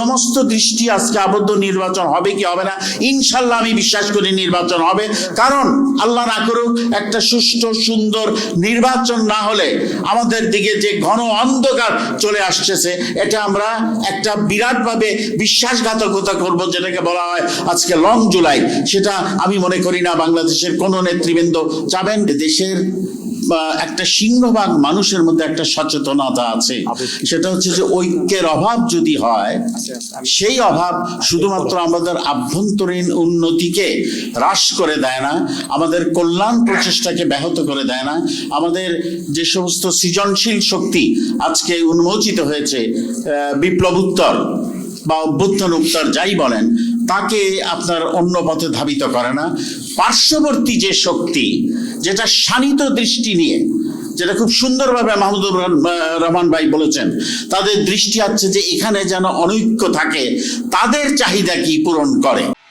সমস্ত দৃষ্টি আজকে আবদ্ধ নির্বাচন হবে কি হবে না? ইনশাল্লাহ আমি বিশ্বাস করি নির্বাচন হবে। কারণ আল্লাহ না করুক, একটা সুষ্ঠু, সুন্দর নির্বাচন না হলে আমাদের দিকে যে ঘন অন্ধকার চলে আসতেছে, এটা আমরা একটা বিরাটভাবে বিশ্বাসঘাতকতা করব, যেটাকে বলা হয় আজকে লং জুলাই সেটা আমি মনে করি না, বাংলাদেশের কোনো নেতৃবৃন্দ চাবেন দেশের একটা সিংহভাগ মানুষের মধ্যে একটা সচেতনতা আছে। সেটা হচ্ছে যে ঐক্যের অভাব যদি হয় সেই অভাব শুধুমাত্র আমাদের আভ্যন্তরীণ উন্নতিকে হ্রাস করে দেয় না আমাদের কল্যাণ প্রচেষ্টাকে ব্যাহত করে দেয় না আমাদের যে সমস্ত সৃজনশীল শক্তি আজকে উন্মোচিত হয়েছে বিপ্লবোত্তর বা অভ্যুত্থান উত্তর যাই বলেন তাকে আপনার অন্য পথে ধাবিত করে না। পার্শ্ববর্তী যে শক্তি, যেটা শানিত দৃষ্টি নিয়ে, যেটা খুব সুন্দরভাবে মাহমুদুর রহমান- ভাই বলেছেন, তাদের দৃষ্টি আছে যে এখানে যেন অনৈক্য থাকে, তাদের চাহিদা কি পূরণ করে?